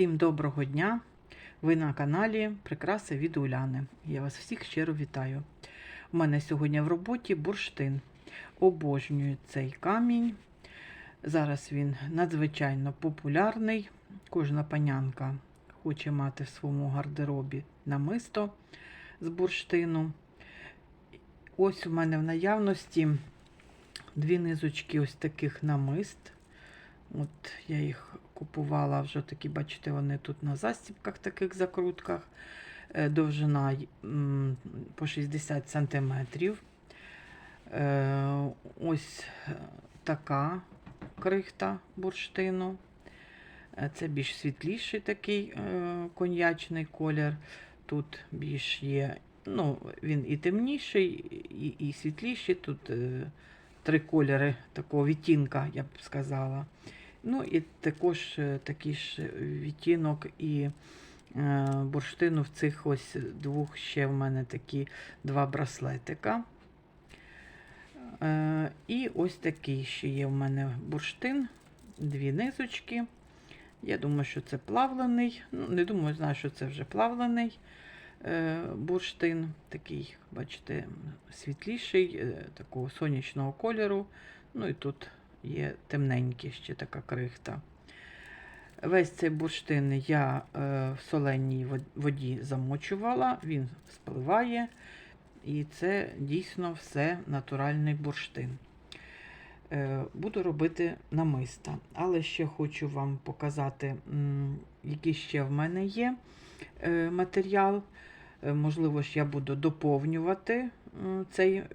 Всім доброго дня! Ви на каналі Прикраси від Уляни. Я вас всіх щиро вітаю. У мене сьогодні в роботі бурштин. Обожнюю цей камінь. Зараз він надзвичайно популярний. Кожна панянка хоче мати в своєму гардеробі намисто з бурштину. Ось у мене в наявності дві низочки ось таких намист. От я їх купувала вже такі, бачите, вони тут на застібках, таких закрутках. Е, Довжина по 60 см. Ось е, така крихта бурштину. Е, Це більш світліший такий е, коньячний колір. Тут більш є, ну, він і темніший, і, і світліший. Тут е, три кольори такого відтінка, я б сказала. Ну і також е, такий ж відтінок і е, бурштину в цих ось двох ще в мене такі два браслетика. Е, і ось такий ще є в мене бурштин, дві низочки. Я думаю, що це плавлений. Ну, не думаю, знаю, що це вже плавлений е, бурштин. Такий, бачите, світліший, е, такого сонячного кольору. Ну і тут є темненький ще така крихта. Весь цей бурштин я е, в соленій воді замочувала, він спливає. І це дійсно все натуральний бурштин. Е, Буду робити намиста. Але ще хочу вам показати, який ще в мене є е, матеріал. Е, Можливо, ж я буду доповнювати цей е,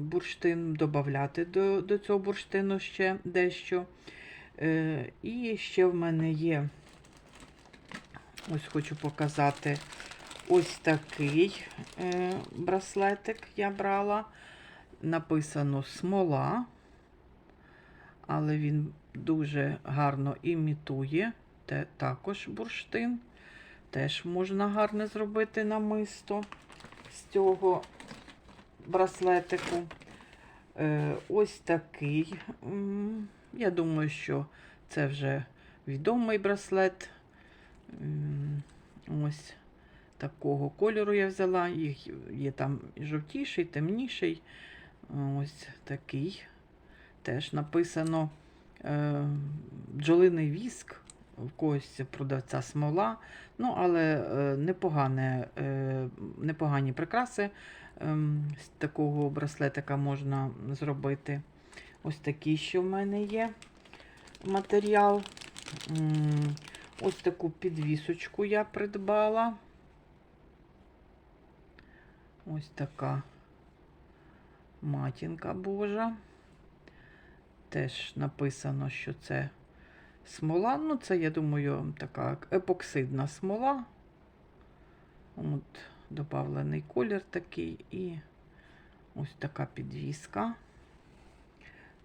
бурштин, додати до, до цього бурштину ще дещо. Е, І ще в мене є, ось хочу показати ось такий браслетик я брала. Написано смола, але він дуже гарно імітує. Те також бурштин. Теж можна гарно зробити намисто з цього браслетику. Е, ось такий. Я думаю, що це вже відомий браслет. Ось такого кольору я взяла. Їх є там жовтіший, темніший. Ось такий. Теж написано е, бджолиний віск, в когось продавця смола. Ну, але е, непогане, е, непогані прикраси ем, з такого браслетика можна зробити. Ось такий, що в мене є матеріал. Ось таку підвісочку я придбала. Ось така матінка Божа. Теж написано, що це смола. Ну, це, я думаю, така епоксидна смола. От, добавлений колір такий і ось така підвіска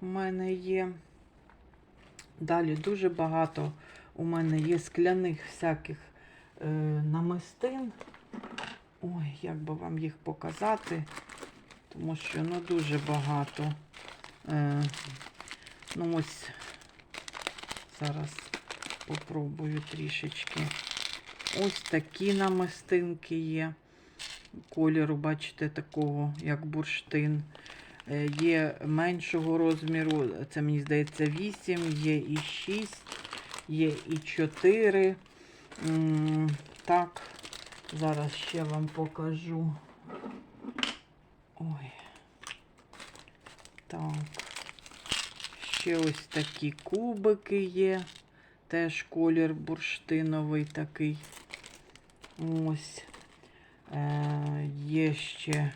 у мене є. Далі дуже багато у мене є скляних всяких е, намистин. Ой, як би вам їх показати, тому що ну дуже багато. Е, ну ось зараз попробую трішечки. Ось такі намистинки є. Кольору, бачите, такого, як бурштин. Е, Є меншого розміру, це мені здається 8, є і 6, є і 4. Так, зараз ще вам покажу. Ой. Так. Ще ось такі кубики є. Теж колір бурштиновий такий. Ось. Е, є ще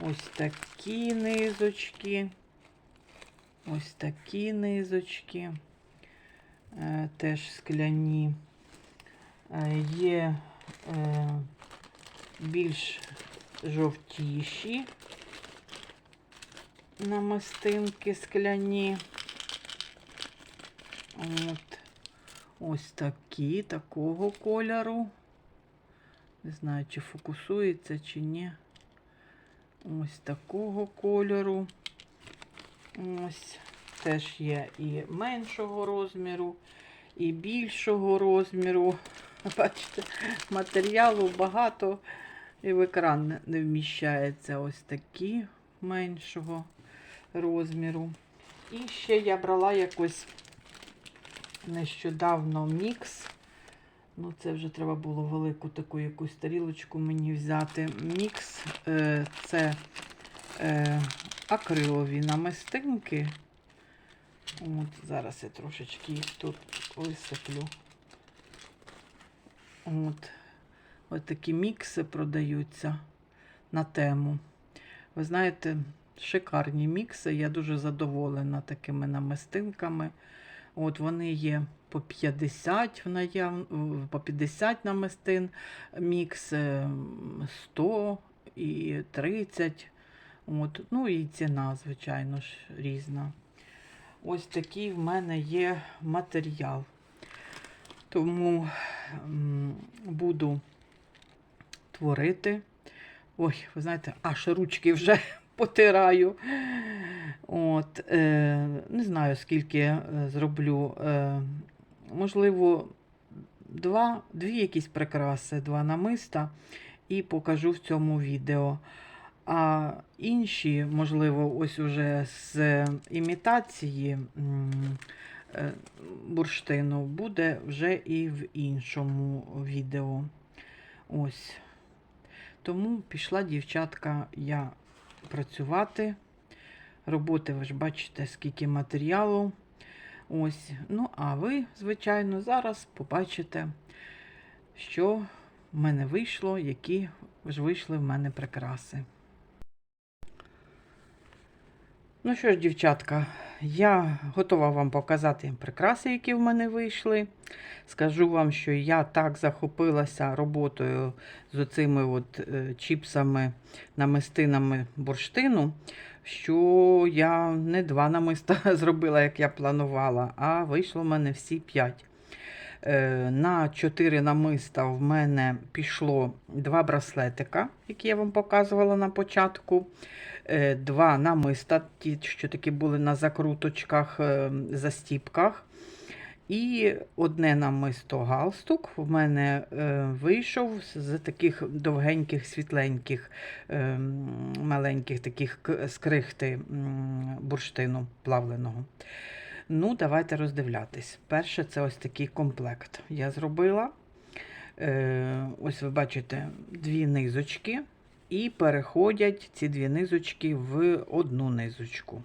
ось такі низочки. Ось такі низочки. Е, теж скляні. Е, є е, більш жовтіші намистинки скляні. От. Ось такі, такого кольору. Не знаю, чи фокусується, чи ні. Ось такого кольору. Ось теж є і меншого розміру, і більшого розміру. Бачите, матеріалу багато і в екран не- не вміщається. Ось такі меншого розміру. І ще я брала якось нещодавно мікс. Ну, це вже треба було велику таку якусь тарілочку мені взяти. Мікс е, це е, акрилові намистинки. От, зараз я трошечки їх тут висиплю. От, от такі мікси продаються на тему. Ви знаєте, шикарні мікси. Я дуже задоволена такими намистинками. От вони є по 50 в наяв... по 50 намистин, мікс е, 100 і 30. От. Ну і ціна, звичайно ж, різна. Ось такий в мене є матеріал. Тому буду творити. Ой, ви знаєте, аж ручки вже потираю. От, е, не знаю, скільки е, зроблю. Е, можливо, два, дві якісь прикраси, два намиста, і покажу в цьому відео. А інші, можливо, ось уже з імітації е, бурштину буде вже і в іншому відео. Ось. Тому пішла дівчатка я працювати. Роботи, ви ж бачите, скільки матеріалу. Ось. Ну, а ви, звичайно, зараз побачите, що в мене вийшло, які ж вийшли в мене прикраси. Ну що ж, дівчатка, я готова вам показати прикраси, які в мене вийшли. Скажу вам, що я так захопилася роботою з оцими от е, чіпсами, намистинами бурштину, що я не два намиста зробила, як я планувала, а вийшло в мене всі п'ять. Е, На 4 намиста в мене пішло два браслетика, які я вам показувала на початку. Е, Два намиста, ті, що такі були на закруточках, е, застіпках. І одне намисто галстук в мене е, вийшов з- таких довгеньких, світленьких, е, маленьких таких з крихти бурштину плавленого. Ну, давайте роздивлятись. Перше, це ось такий комплект я зробила. Е, ось ви бачите дві низочки, і переходять ці дві низочки в одну низочку.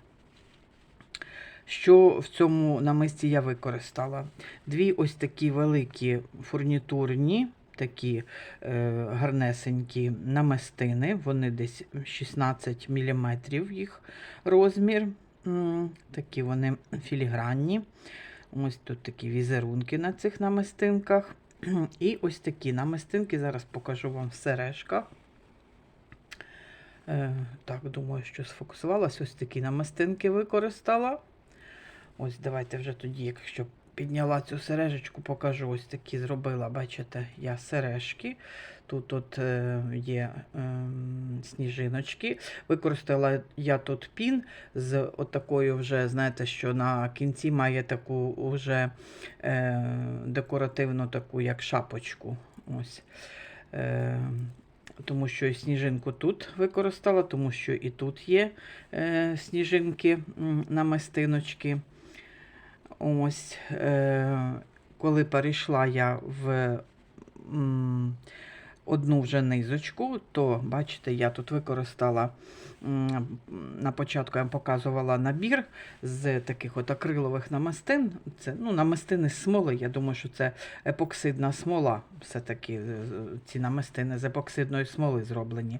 Що в цьому намисті я використала? Дві ось такі великі фурнітурні, такі е, гарнесенькі намистини, вони десь 16 мм їх розмір. Такі вони філігранні. Ось тут такі візерунки на цих намистинках. І ось такі намистинки, зараз покажу вам в сережках. Е, так, думаю, що сфокусувалась. Ось такі намистинки використала. Ось давайте вже тоді, якщо підняла цю сережечку, покажу. Ось такі зробила, бачите, я сережки. Тут от е, є е, сніжиночки. Використала я тут пін з отакою вже, знаєте, що на кінці має таку вже е, декоративну таку, як шапочку. Ось. Е, тому що і сніжинку тут використала, тому що і тут є е, сніжинки на мастиночки. Ось, е, коли перейшла я в м, одну вже низочку, то бачите, я тут використала на початку я вам показувала набір з таких от акрилових намистин. Це ну, намистини з смоли. Я думаю, що це епоксидна смола. Все-таки е, ці намистини з епоксидної смоли зроблені.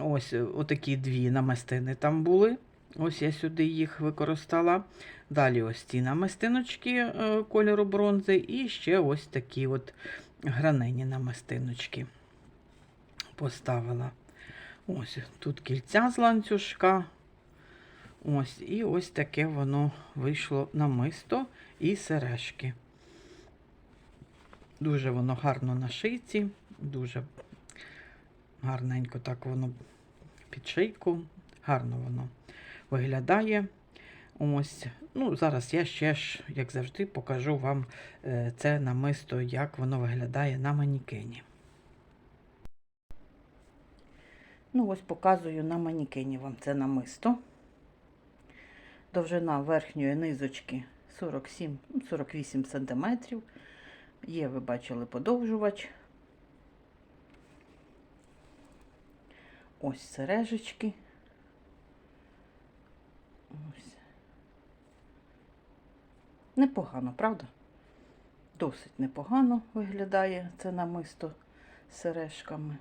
Ось отакі дві намистини там були. Ось я сюди їх використала. Далі ось ці намистиночки е, кольору бронзи, і ще ось такі от гранені намистиночки поставила. Ось тут кільця з ланцюжка. Ось, і ось таке воно вийшло намисто і сережки. Дуже воно гарно на шийці, дуже гарненько так воно під шийку, гарно воно виглядає. Ось, ну, зараз я ще ж, як завжди, покажу вам е, це намисто, як воно виглядає на манікені. Ну, ось показую на манікені вам це намисто. Довжина верхньої низочки 47-48 см. Є, ви бачили, подовжувач. Ось сережечки. Ось. Непогано, правда? Досить непогано виглядає це намисто з сережками.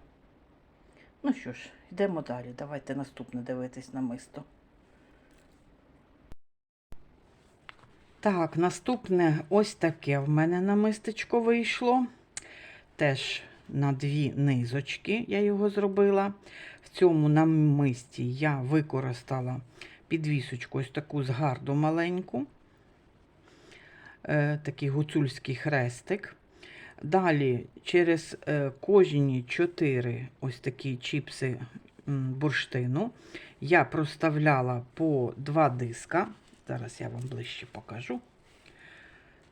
Ну що ж, йдемо далі. Давайте наступне дивитись намисто. Так, наступне ось таке в мене намистечко вийшло. Теж на дві низочки я його зробила. В цьому намисті я використала підвісочку, ось таку згарду маленьку, такий гуцульський хрестик. Далі через е, кожні чотири ось такі чіпси бурштину я проставляла по два диска. Зараз я вам ближче покажу.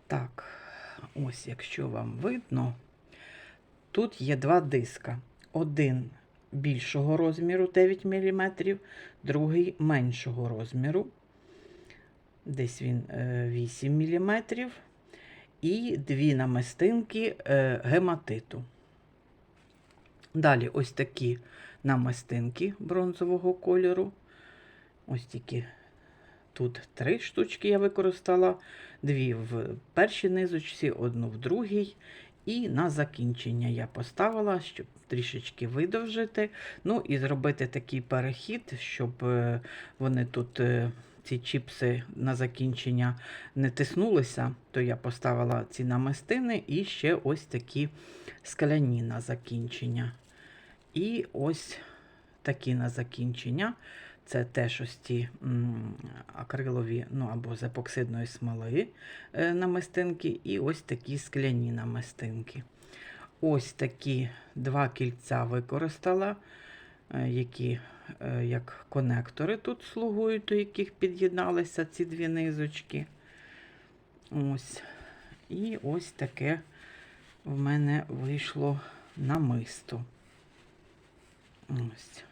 Так, ось, якщо вам видно, тут є два диска. Один більшого розміру 9 мм, другий меншого розміру. Десь він е, 8 мм. І дві намистинки е, гематиту. Далі ось такі намистинки бронзового кольору. Ось тільки тут три штучки я використала, дві в першій низочці, одну в другій. І на закінчення я поставила, щоб трішечки видовжити. Ну і зробити такий перехід, щоб е, вони тут, е, ці чіпси на закінчення не тиснулися, то я поставила ці намистини і ще ось такі скляні на закінчення. І ось такі на закінчення. Це теж ось ті акрилові, ну або з епоксидної смоли е, намистинки, і ось такі скляні намистинки. Ось такі два кільця використала, е, які як конектори тут слугують, до яких під'єдналися ці дві низочки. Ось. І ось таке в мене вийшло намисто. Ось.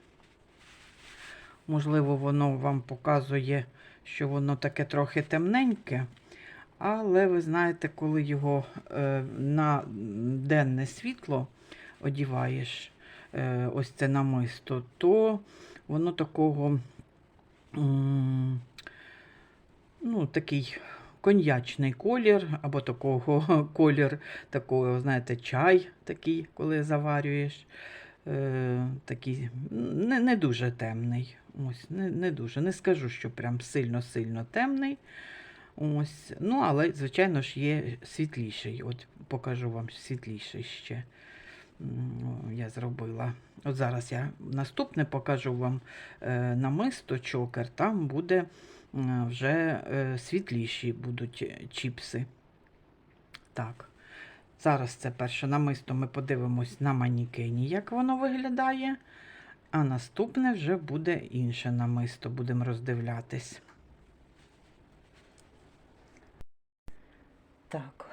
Можливо, воно вам показує, що воно таке трохи темненьке. Але ви знаєте, коли його е, на денне світло одіваєш, е, ось це намисто, то воно такого, ну, такий коньячний колір, або такого колір, такого, знаєте, чай такий, коли заварюєш. Е, такий не, не дуже темний. Ось, не, не дуже. Не скажу, що прям сильно-сильно темний. Ось. Ну, але, звичайно ж, є світліший. От покажу вам світліший ще. Я зробила. От зараз я наступне покажу вам е, намисто чокер. Там буде вже е, світліші будуть чіпси. Так. Зараз це перше намисто ми подивимось на манікені, як воно виглядає. А наступне вже буде інше намисто, будемо роздивлятись. Так,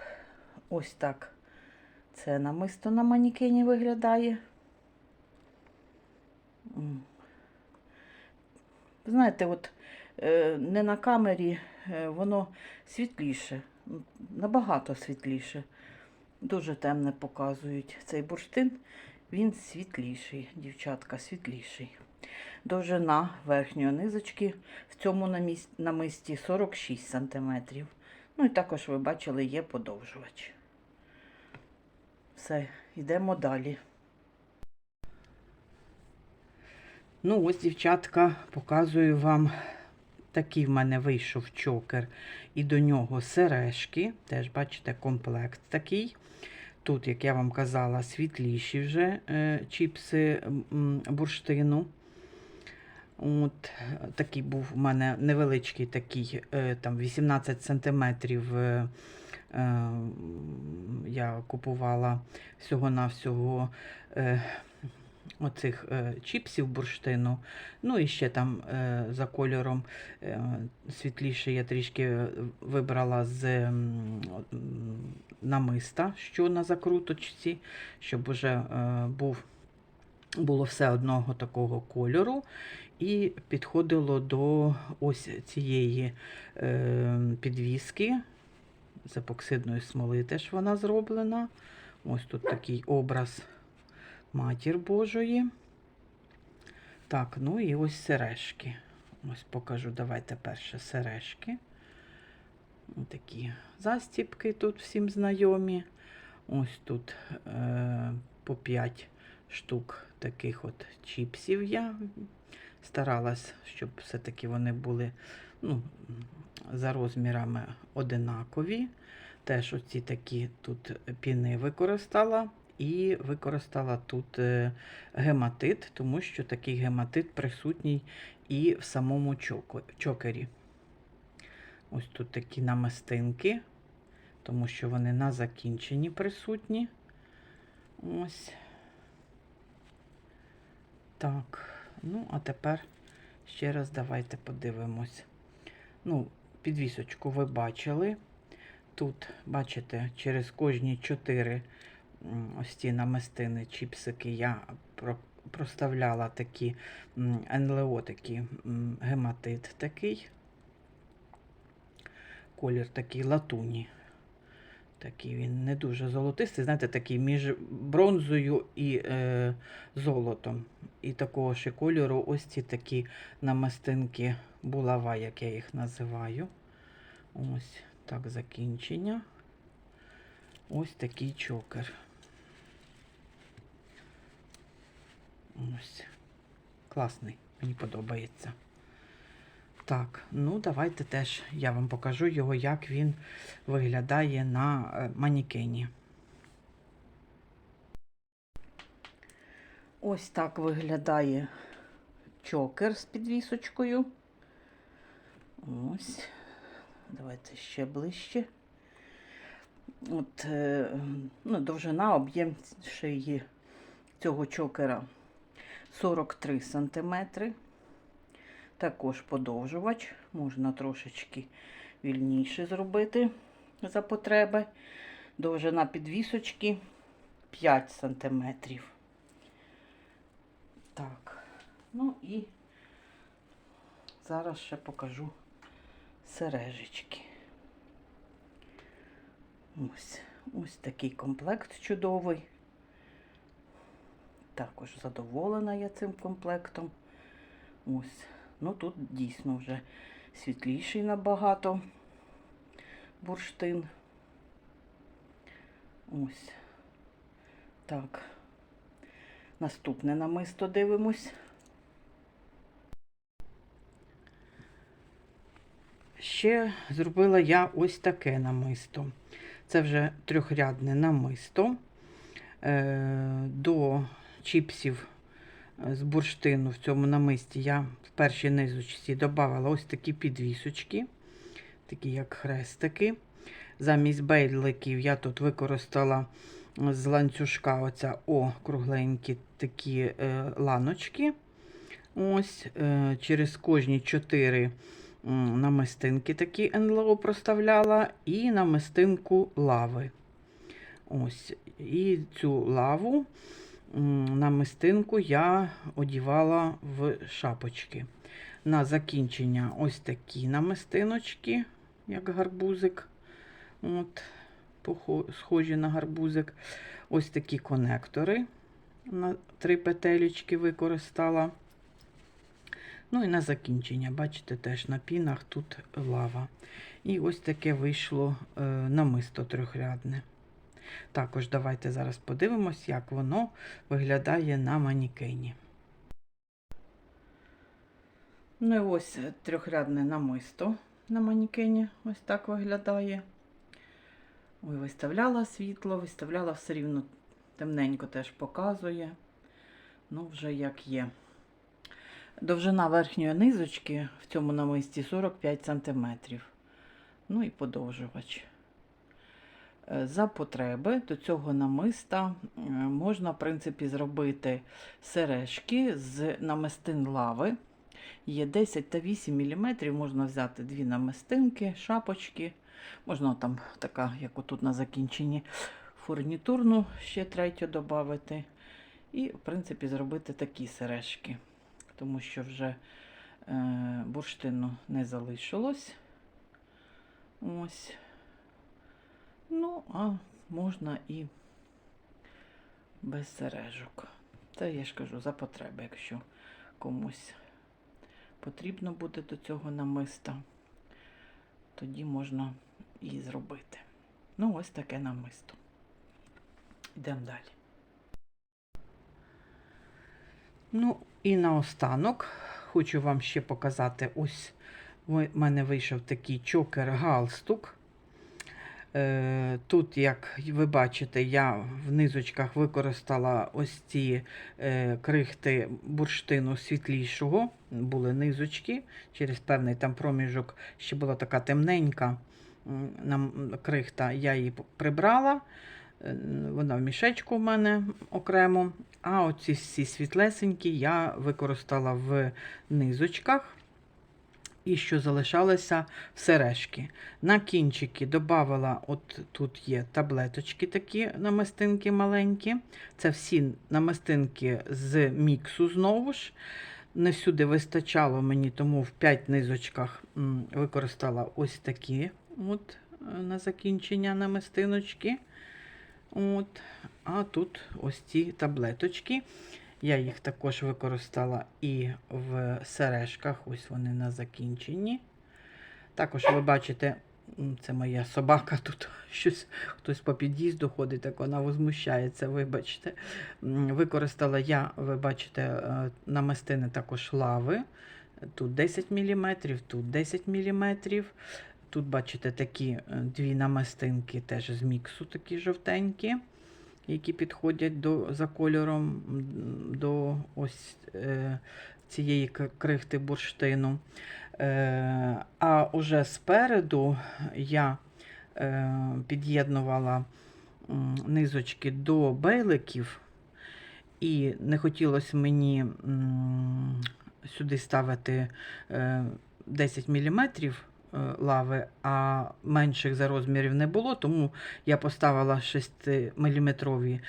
ось так це намисто на манікені виглядає. Знаєте, от е, не на камері е, воно світліше, набагато світліше. Дуже темне показують цей бурштин. Він світліший, дівчатка, світліший. Довжина верхньої низочки в цьому намисті 46 см. Ну і також ви бачили, є подовжувач. Все, йдемо далі. Ну, ось, дівчатка, показую вам такий в мене вийшов чокер, і до нього сережки. Теж, бачите, комплект такий. Тут, як я вам казала, світліші вже е, чіпси бурштину. От, такий був у мене невеличкий такий, е, там 18 сантиметрів. Е, я купувала всього-навсього е, оцих е, чіпсів бурштину. Ну і ще там за кольором світліше я трішки вибрала з намиста, що на закруточці, щоб уже був, було все одного такого кольору. І підходило до ось цієї е, підвіски з епоксидної смоли теж вона зроблена. Ось тут такий образ Матір Божої. Так, ну і ось сережки. Ось покажу, давайте перше сережки. Ось Такі застіпки тут всім знайомі. Ось тут е, по 5 штук таких от чіпсів я старалась, щоб все-таки вони були ну, за розмірами одинакові. Теж оці такі тут піни використала. І використала тут е, гематит, тому що такий гематит присутній і в самому чокері. Ось тут такі намистинки, тому що вони на закінченні присутні. Ось. Так, ну, а тепер ще раз давайте подивимось. Ну, підвісочку ви бачили. Тут, бачите, через кожні чотири ось ці намистини, чіпсики я проставляла такі НЛО, такі гематит такий. Колір такий латуні. Такий він не дуже золотистий, знаєте, такий між бронзою і е, золотом. І такого ж кольору ось ці такі намистинки булава, як я їх називаю. Ось так закінчення. Ось такий чокер. Ось. Класний, мені подобається. Так, ну давайте теж я вам покажу його, як він виглядає на е, манікені. Ось так виглядає чокер з підвісочкою. Ось. Давайте ще ближче. От, е, ну, довжина, об'єм шиї цього чокера 43 см. Також подовжувач. Можна трошечки вільніше зробити за потреби. Довжина підвісочки 5 см. Так, ну і зараз ще покажу сережечки. Ось, ось такий комплект чудовий. Також задоволена я цим комплектом. Ось. Ну тут дійсно вже світліший набагато бурштин. Ось. Так. Наступне намисто дивимось. Ще зробила я ось таке намисто. Це вже трьохрядне намисто. Е, До чіпсів з бурштину в цьому намисті я в першій низочці додавала ось такі підвісочки, такі як хрестики. Замість бейдликів я тут використала з ланцюжка оця о, кругленькі такі е, ланочки. Ось, е, через кожні чотири намистинки такі НЛО проставляла, і намистинку лави. Ось, І цю лаву намистинку я одівала в шапочки. На закінчення ось такі намистиночки, як гарбузик. От, схожі на гарбузик. Ось такі конектори на три петелечки використала. Ну і на закінчення, бачите, теж на пінах тут лава. І ось таке вийшло е, намисто трьохрядне. Також давайте зараз подивимось, як воно виглядає на манікені. Ну і ось трьохрядне намисто на манікені. Ось так виглядає. Ой, виставляла світло, виставляла все рівно темненько теж показує. Ну, вже як є. Довжина верхньої низочки в цьому намисті 45 см. Ну і подовжувач. Е, За потреби до цього намиста е, можна, в принципі, зробити сережки з намистин лави. Є 10 та 8 мм, можна взяти дві намистинки, шапочки. Можна там така, як отут на закінченні, фурнітурну ще третю додати. І, в принципі, зробити такі сережки, тому що вже е, бурштину не залишилось. Ось. Ну, а можна і без сережок. Це я ж кажу за потреби, якщо комусь потрібно буде до цього намиста, тоді можна і зробити. Ну, ось таке намисто. Йдемо далі. Ну, і наостанок хочу вам ще показати. Ось в мене вийшов такий чокер-галстук. Е, Тут, як ви бачите, я в низочках використала ось ці е, крихти бурштину світлішого. Були низочки. Через певний там проміжок ще була така темненька крихта. Я її прибрала. Вона в мішечку в мене окремо. А оці всі світлесенькі я використала в низочках. І що залишалося сережки. На кінчики додавала, от тут є таблеточки такі намистинки маленькі. Це всі намистинки з міксу знову ж. Не всюди вистачало мені, тому в 5 низочках використала ось такі от, е, на закінчення намистиночки. От. А тут ось ці таблеточки. Я їх також використала і в сережках, ось вони на закінченні. Також ви бачите, це моя собака тут щось хтось по під'їзду ходить, так вона возмущається, вибачте. Використала я, ви бачите, е, намистини також лави. Тут 10 мм, тут 10 мм. Тут, бачите, такі е, дві намистинки теж з міксу, такі жовтенькі які підходять до, за кольором до ось е, цієї крихти бурштину. Е, а уже спереду я під'єднувала низочки до бейликів, і не хотілося мені сюди ставити е, 10 мм лави, а менших за розмірів не було, тому я поставила 6-мм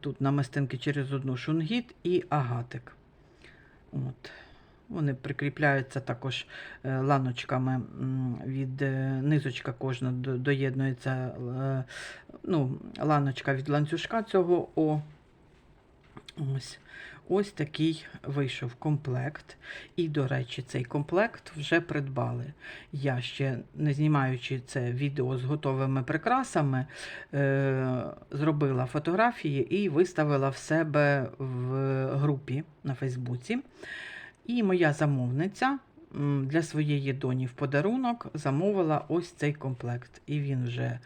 тут намистинки через одну шунгіт і агатик. От. Вони прикріпляються також е, ланочками від е, низочка кожна доєднується е, ну, ланочка від ланцюжка цього О. Ось. Ось такий вийшов комплект. І, до речі, цей комплект вже придбали. Я ще не знімаючи це відео з готовими прикрасами, е, зробила фотографії і виставила в себе в групі на Фейсбуці. І моя замовниця для своєї доні в подарунок замовила ось цей комплект. І він вже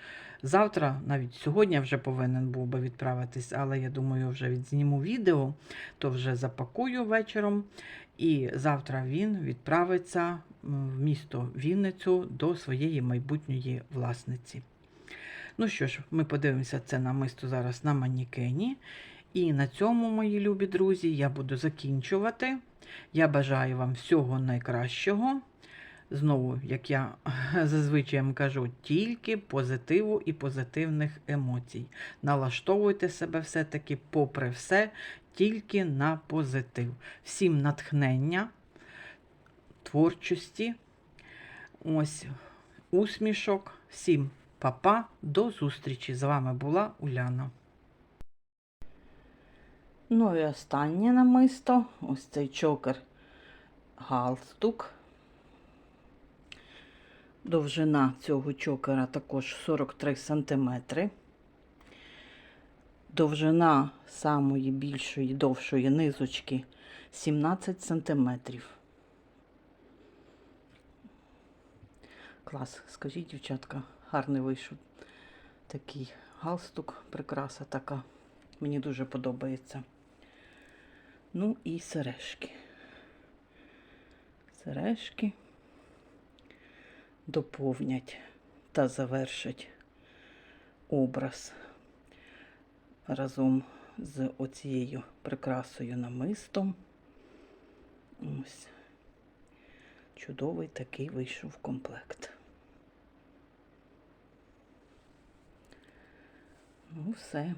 завтра, навіть сьогодні вже повинен був би відправитись, але я думаю, вже відзніму відео, то вже запакую вечором. І завтра він відправиться в місто Вінницю до своєї майбутньої власниці. Ну що ж, ми подивимося це намисто зараз на манікені. І на цьому, мої любі друзі, я буду закінчувати. Я бажаю вам всього найкращого. Знову, як я зазвичай кажу, тільки позитиву і позитивних емоцій. Налаштовуйте себе все-таки, попри все, тільки на позитив. Всім натхнення, творчості, ось усмішок, всім па-па, до зустрічі! З вами була Уляна. Ну і останнє намисто. Ось цей чокер галстук. Довжина цього чокера також 43 см. Довжина самої більшої довшої низочки 17 см. Клас, скажіть, дівчатка, гарний вийшов такий галстук, прикраса така. Мені дуже подобається. Ну і сережки. Сережки доповнять та завершать образ разом з оцією прикрасою намистом. Ось. Чудовий такий вийшов комплект. Ну, все.